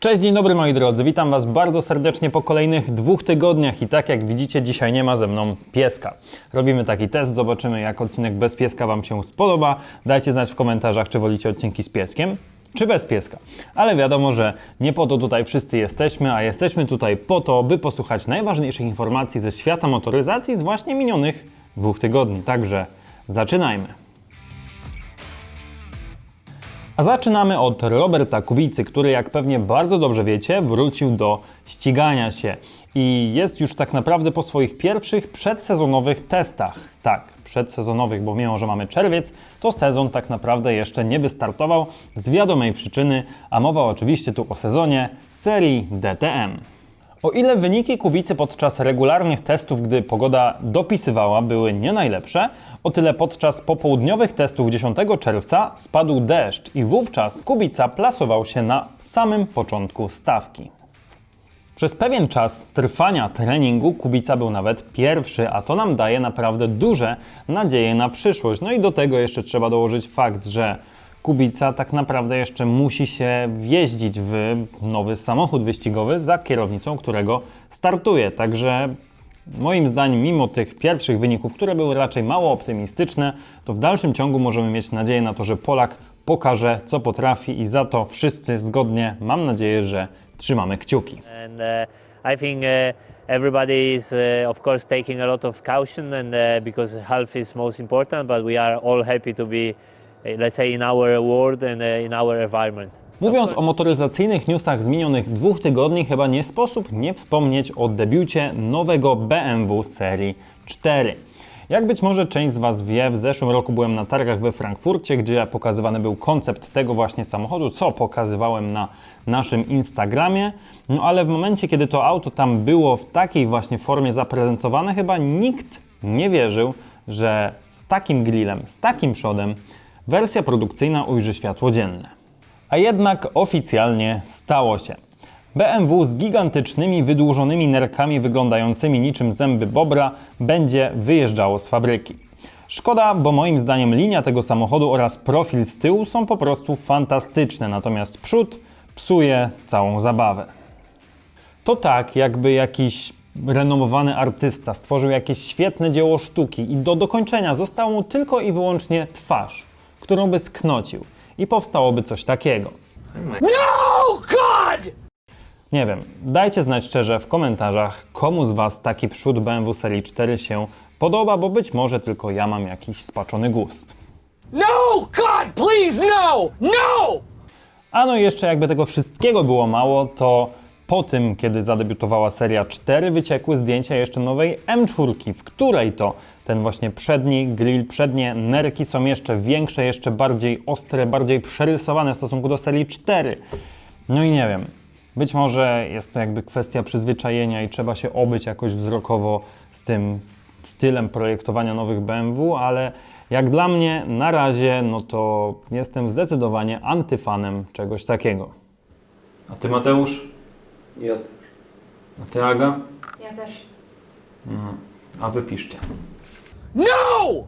Cześć, dzień dobry moi drodzy, witam Was bardzo serdecznie po kolejnych dwóch tygodniach i tak jak widzicie dzisiaj nie ma ze mną pieska. Robimy taki test, zobaczymy jak odcinek bez pieska Wam się spodoba. Dajcie znać w komentarzach, czy wolicie odcinki z pieskiem, czy bez pieska. Ale wiadomo, że nie po to tutaj wszyscy jesteśmy, a jesteśmy tutaj po to, by posłuchać najważniejszych informacji ze świata motoryzacji z właśnie minionych dwóch tygodni. Także zaczynajmy. A zaczynamy od Roberta Kubicy, który, jak pewnie bardzo dobrze wiecie, wrócił do ścigania się i jest już tak naprawdę po swoich pierwszych przedsezonowych testach. Tak, przedsezonowych, bo mimo, że mamy czerwiec, to sezon tak naprawdę jeszcze nie wystartował z wiadomej przyczyny, a mowa oczywiście tu o sezonie serii DTM. O ile wyniki Kubicy podczas regularnych testów, gdy pogoda dopisywała, były nie najlepsze, o tyle podczas popołudniowych testów 10 czerwca spadł deszcz i wówczas Kubica plasował się na samym początku stawki. Przez pewien czas trwania treningu Kubica był nawet pierwszy, a to nam daje naprawdę duże nadzieje na przyszłość. No i do tego jeszcze trzeba dołożyć fakt, że Kubica tak naprawdę jeszcze musi się wjeździć w nowy samochód wyścigowy za kierownicą, którego startuje. Także moim zdaniem, mimo tych pierwszych wyników, które były raczej mało optymistyczne, to w dalszym ciągu możemy mieć nadzieję na to, że Polak pokaże, co potrafi i za to wszyscy zgodnie, mam nadzieję, że trzymamy kciuki. and uh, I think uh, everybody is uh, of course taking a lot of caution and uh, because health is most important but we are all happy to be let's say in our world and uh, in our environment Mówiąc o motoryzacyjnych newsach z minionych dwóch tygodni, chyba nie sposób nie wspomnieć o debiucie nowego BMW serii 4. Jak być może część z Was wie, w zeszłym roku byłem na targach we Frankfurcie, gdzie pokazywany był koncept tego właśnie samochodu, co pokazywałem na naszym Instagramie. No ale w momencie, kiedy to auto tam było w takiej właśnie formie zaprezentowane, chyba nikt nie wierzył, że z takim grillem, z takim przodem wersja produkcyjna ujrzy światło dzienne. A jednak oficjalnie stało się. BMW z gigantycznymi, wydłużonymi nerkami wyglądającymi niczym zęby bobra będzie wyjeżdżało z fabryki. Szkoda, bo moim zdaniem linia tego samochodu oraz profil z tyłu są po prostu fantastyczne, natomiast przód psuje całą zabawę. To tak, jakby jakiś renomowany artysta stworzył jakieś świetne dzieło sztuki i do dokończenia została mu tylko i wyłącznie twarz, którą by sknocił i powstałoby coś takiego. Nie wiem, dajcie znać szczerze w komentarzach, komu z Was taki przód BMW serii 4 się podoba, bo być może tylko ja mam jakiś spaczony gust. No! God, please, no! No! A no i jeszcze jakby tego wszystkiego było mało, to po tym, kiedy zadebiutowała seria 4, wyciekły zdjęcia jeszcze nowej M4, w której to ten właśnie przedni grill, przednie nerki są jeszcze większe, jeszcze bardziej ostre, bardziej przerysowane w stosunku do serii 4. No i nie wiem, być może jest to jakby kwestia przyzwyczajenia i trzeba się obyć jakoś wzrokowo z tym stylem projektowania nowych BMW, ale jak dla mnie na razie, no to jestem zdecydowanie antyfanem czegoś takiego. A ty Mateusz? Ja A ty Aga? Ja też. A wy piszcie. No!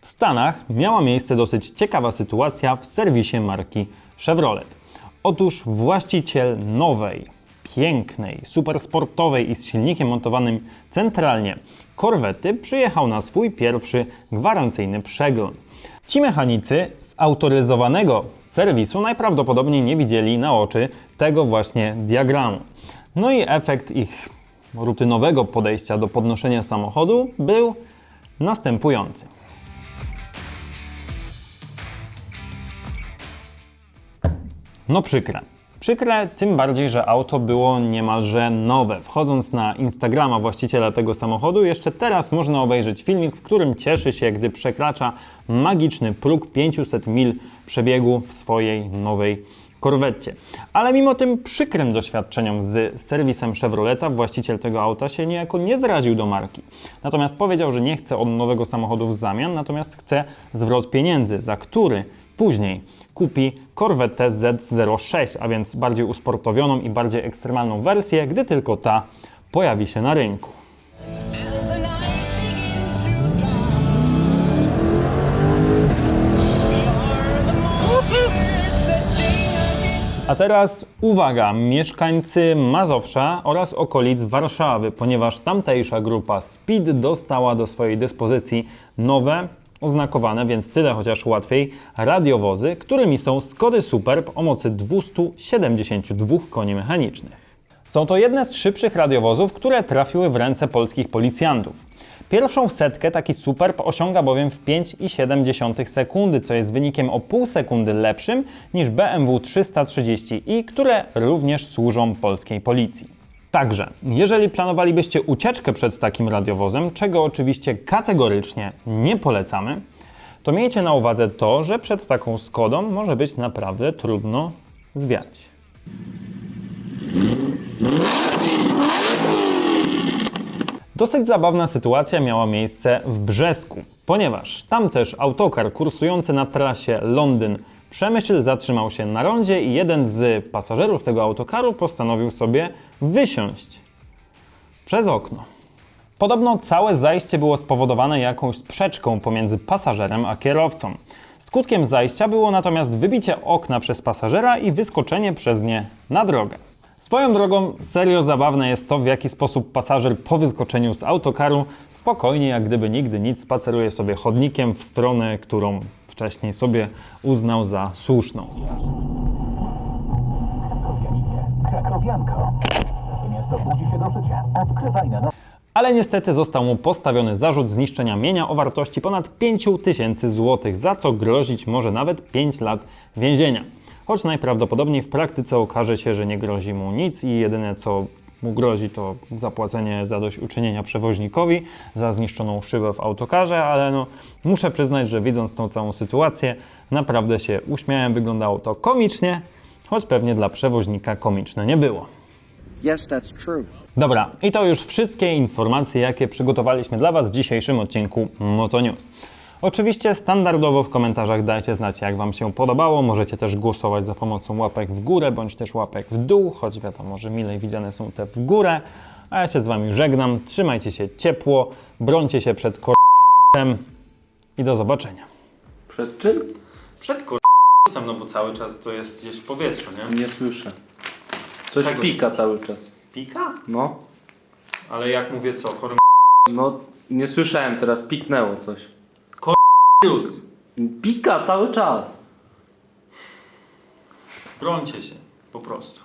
W Stanach miała miejsce dosyć ciekawa sytuacja w serwisie marki Chevrolet. Otóż właściciel nowej, pięknej, supersportowej i z silnikiem montowanym centralnie korwety przyjechał na swój pierwszy gwarancyjny przegląd. Ci mechanicy z autoryzowanego serwisu najprawdopodobniej nie widzieli na oczy tego właśnie diagramu. No i efekt ich rutynowego podejścia do podnoszenia samochodu był następujący. No przykre. Przykre tym bardziej, że auto było niemalże nowe. Wchodząc na Instagrama właściciela tego samochodu, jeszcze teraz można obejrzeć filmik, w którym cieszy się, gdy przekracza magiczny próg 500 mil przebiegu w swojej nowej korwecie. Ale mimo tym przykrym doświadczeniom z serwisem Chevroleta, właściciel tego auta się niejako nie zraził do marki. Natomiast powiedział, że nie chce on nowego samochodu w zamian, natomiast chce zwrot pieniędzy, za który Później kupi Corvette Z06, a więc bardziej usportowioną i bardziej ekstremalną wersję, gdy tylko ta pojawi się na rynku. A teraz uwaga, mieszkańcy Mazowsza oraz okolic Warszawy, ponieważ tamtejsza grupa Speed dostała do swojej dyspozycji nowe oznakowane, więc tyle chociaż łatwiej, radiowozy, którymi są Skody Superb o mocy 272 koni mechanicznych. Są to jedne z szybszych radiowozów, które trafiły w ręce polskich policjantów. Pierwszą setkę taki Superb osiąga bowiem w 5,7 sekundy, co jest wynikiem o pół sekundy lepszym niż BMW 330i, które również służą polskiej policji. Także, jeżeli planowalibyście ucieczkę przed takim radiowozem, czego oczywiście kategorycznie nie polecamy, to miejcie na uwadze to, że przed taką Skodą może być naprawdę trudno zwiać. Dosyć zabawna sytuacja miała miejsce w Brzesku, ponieważ tam też autokar kursujący na trasie Londyn-Przemyśl zatrzymał się na rondzie i jeden z pasażerów tego autokaru postanowił sobie wysiąść przez okno. Podobno całe zajście było spowodowane jakąś sprzeczką pomiędzy pasażerem a kierowcą. Skutkiem zajścia było natomiast wybicie okna przez pasażera i wyskoczenie przez nie na drogę. Swoją drogą, serio zabawne jest to, w jaki sposób pasażer po wyskoczeniu z autokaru spokojnie, jak gdyby nigdy nic, spaceruje sobie chodnikiem w stronę, którą wcześniej sobie uznał za słuszną. Krakowianko. Się do życia. Ale niestety został mu postawiony zarzut zniszczenia mienia o wartości ponad 5 tysięcy złotych, za co grozić może nawet 5 lat więzienia. Choć najprawdopodobniej w praktyce okaże się, że nie grozi mu nic i jedyne co mu grozi to zapłacenie zadośćuczynienia przewoźnikowi za zniszczoną szybę w autokarze, ale no muszę przyznać, że widząc tą całą sytuację naprawdę się uśmiałem, wyglądało to komicznie, choć pewnie dla przewoźnika komiczne nie było. Yes, that's true. Dobra, i to już wszystkie informacje, jakie przygotowaliśmy dla Was w dzisiejszym odcinku Moto News. Oczywiście standardowo w komentarzach dajcie znać, jak Wam się podobało. Możecie też głosować za pomocą łapek w górę, bądź też łapek w dół, choć wiadomo, że milej widziane są te w górę. A ja się z Wami żegnam, trzymajcie się ciepło, brońcie się przed korem i do zobaczenia. Przed czym? Przed korem, no bo cały czas to jest gdzieś w powietrzu, nie? Nie słyszę. Coś Czego? pika cały czas. Pika? No. Ale jak mówię co, korem No, nie słyszałem teraz, piknęło coś. Już. Pika cały czas. Brońcie się, po prostu.